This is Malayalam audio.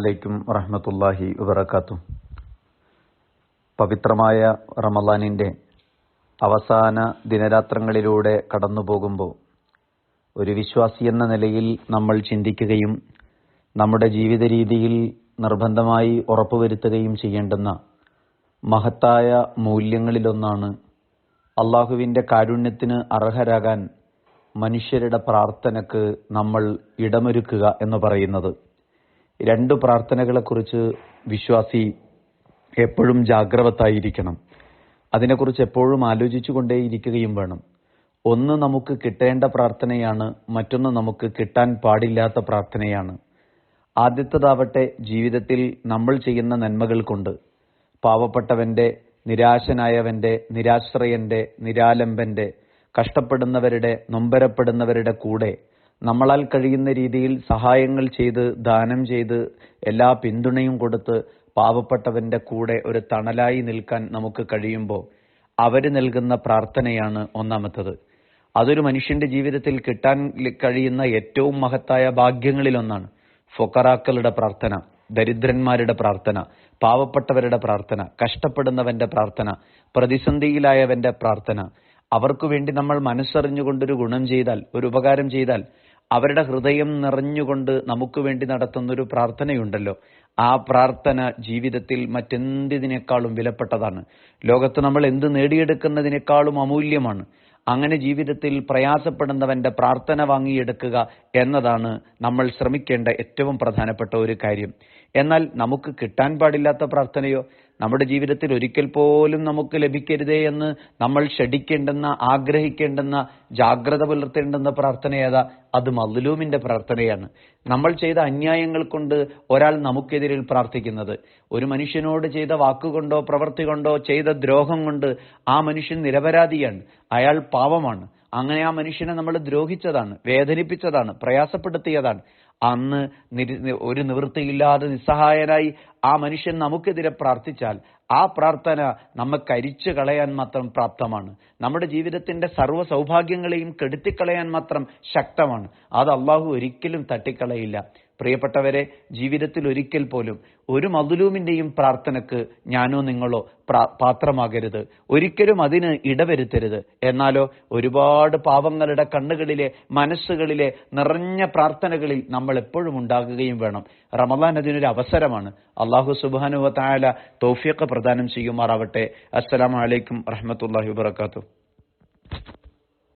അലൈക്കും വറഹമത്തല്ലാഹി വബർക്കാത്തു പവിത്രമായ റമലാനിന്റെ അവസാന ദിനരാത്രങ്ങളിലൂടെ കടന്നു പോകുമ്പോൾ ഒരു വിശ്വാസി എന്ന നിലയിൽ നമ്മൾ ചിന്തിക്കുകയും നമ്മുടെ ജീവിത രീതിയിൽ നിർബന്ധമായി ഉറപ്പുവരുത്തുകയും ചെയ്യേണ്ടുന്ന മഹത്തായ മൂല്യങ്ങളിലൊന്നാണ് അള്ളാഹുവിന്റെ കാരുണ്യത്തിന് അർഹരാകാൻ മനുഷ്യരുടെ പ്രാർത്ഥനക്ക് നമ്മൾ ഇടമൊരുക്കുക എന്ന് പറയുന്നത്. രണ്ട് പ്രാർത്ഥനകളെക്കുറിച്ച് വിശ്വാസി എപ്പോഴും ജാഗ്രവത്തായിരിക്കണം. അതിനെക്കുറിച്ച് എപ്പോഴും ആലോചിച്ചു കൊണ്ടേയിരിക്കുകയും വേണം. ഒന്ന് നമുക്ക് കിട്ടേണ്ട പ്രാർത്ഥനയാണ് മറ്റൊന്ന് നമുക്ക് കിട്ടാൻ പാടില്ലാത്ത പ്രാർത്ഥനയാണ്. ആദ്യത്തതാവട്ടെ ജീവിതത്തിൽ നമ്മൾ ചെയ്യുന്ന നന്മകൾ കൊണ്ട്. പാവപ്പെട്ടവന്റെ നിരാശനായവന്റെ നിരാശ്രയന്റെ നിരാലംബന്റെ കഷ്ടപ്പെടുന്നവരുടെ നൊമ്പരപ്പെടുന്നവരുടെ കൂടെ നമ്മളാൽ കഴിയുന്ന രീതിയിൽ സഹായങ്ങൾ ചെയ്ത് ദാനം ചെയ്ത് എല്ലാ പിന്തുണയും കൊടുത്ത് പാവപ്പെട്ടവന്റെ കൂടെ ഒരു തണലായി നിൽക്കാൻ നമുക്ക് കഴിയുമ്പോൾ അവർ നൽകുന്ന പ്രാർത്ഥനയാണ് ഒന്നാമത്തത്. അതൊരു മനുഷ്യന്റെ ജീവിതത്തിൽ കിട്ടാൻ കഴിയുന്ന ഏറ്റവും മഹത്തായ ഭാഗ്യങ്ങളിലൊന്നാണ് ഫൊക്കറാക്കളുടെ പ്രാർത്ഥന ദരിദ്രന്മാരുടെ പ്രാർത്ഥന പാവപ്പെട്ടവരുടെ പ്രാർത്ഥന കഷ്ടപ്പെടുന്നവന്റെ പ്രാർത്ഥന പ്രതിസന്ധിയിലായവന്റെ പ്രാർത്ഥന. അവർക്കു വേണ്ടി നമ്മൾ മനസ്സറിഞ്ഞുകൊണ്ടൊരു ഗുണം ചെയ്താൽ ഒരു ഉപകാരം ചെയ്താൽ അവരുടെ ഹൃദയം നിറഞ്ഞുകൊണ്ട് നമുക്ക് വേണ്ടി നടത്തുന്നൊരു പ്രാർത്ഥനയുണ്ടല്ലോ. ആ പ്രാർത്ഥന ജീവിതത്തിൽ മറ്റെന്തിനേക്കാളും വിലപ്പെട്ടതാണ്. ലോകത്ത് നമ്മൾ എന്ത് നേടിയെടുക്കുന്നതിനേക്കാളും അമൂല്യമാണ്. അങ്ങനെ ജീവിതത്തിൽ പ്രയാസപ്പെടുന്നവന്റെ പ്രാർത്ഥന വാങ്ങിയെടുക്കുക എന്നതാണ് നമ്മൾ ശ്രമിക്കേണ്ട ഏറ്റവും പ്രധാനപ്പെട്ട ഒരു കാര്യം. എന്നാൽ നമുക്ക് കിട്ടാൻ പാടില്ലാത്ത പ്രാർത്ഥനയോ നമ്മുടെ ജീവിതത്തിൽ ഒരിക്കൽ പോലും നമുക്ക് ലഭിക്കരുതേ എന്ന് നമ്മൾ ഷടിക്കേണ്ടെന്ന ആഗ്രഹിക്കേണ്ടെന്ന ജാഗ്രത പുലർത്തേണ്ടെന്ന പ്രാർത്ഥന ഏതാ? അത് മദ്ലൂമിന്റെ പ്രാർത്ഥനയാണ്. നമ്മൾ ചെയ്ത അന്യായങ്ങൾ കൊണ്ട് ഒരാൾ നമുക്കെതിരിൽ പ്രാർത്ഥിക്കുന്നത്. ഒരു മനുഷ്യനോട് ചെയ്ത വാക്കുകൊണ്ടോ പ്രവൃത്തി കൊണ്ടോ ചെയ്ത ദ്രോഹം കൊണ്ട് ആ മനുഷ്യൻ നിരപരാധിയാണ്. അയാൾ പാവമാണ്. അങ്ങനെ ആ മനുഷ്യനെ നമ്മൾ ദ്രോഹിച്ചതാണ് വേദനിപ്പിച്ചതാണ് പ്രയാസപ്പെടുത്തിയതാണ്. അന്ന് ഒരു നിവൃത്തിയില്ലാതെ നിസ്സഹായനായി ആ മനുഷ്യൻ നമുക്കെതിരെ പ്രാർത്ഥിച്ചാൽ ആ പ്രാർത്ഥന നമ്മെ കരിച്ചു കളയാൻ മാത്രം പ്രാപ്തമാണ്. നമ്മുടെ ജീവിതത്തിന്റെ സർവ സൗഭാഗ്യങ്ങളെയും കെടുത്തിക്കളയാൻ മാത്രം ശക്തമാണ്. അത് അള്ളാഹു ഒരിക്കലും തട്ടിക്കളയില്ല. പ്രിയപ്പെട്ടവരെ ജീവിതത്തിൽ ഒരിക്കൽ പോലും ഒരു മതുലൂമിന്റെയും പ്രാർത്ഥനക്ക് ഞാനോ നിങ്ങളോ പാത്രമാകരുത്. ഒരിക്കലും അതിന് ഇടവരുത്തരുത്. എന്നാലോ ഒരുപാട് പാവങ്ങളുടെ കണ്ണുകളിലെ മനസ്സുകളിലെ നിറഞ്ഞ പ്രാർത്ഥനകളിൽ നമ്മൾ എപ്പോഴും ഉണ്ടാകുകയും വേണം. റമദാൻ അതിനൊരു അവസരമാണ്. അള്ളാഹു സുബാനുവ തായാല തോഫിയൊക്കെ പ്രദാനം ചെയ്യുമാറാവട്ടെ. അസ്സലാമലൈക്കും വറഹമത്തല്ലാഹി വാത്തു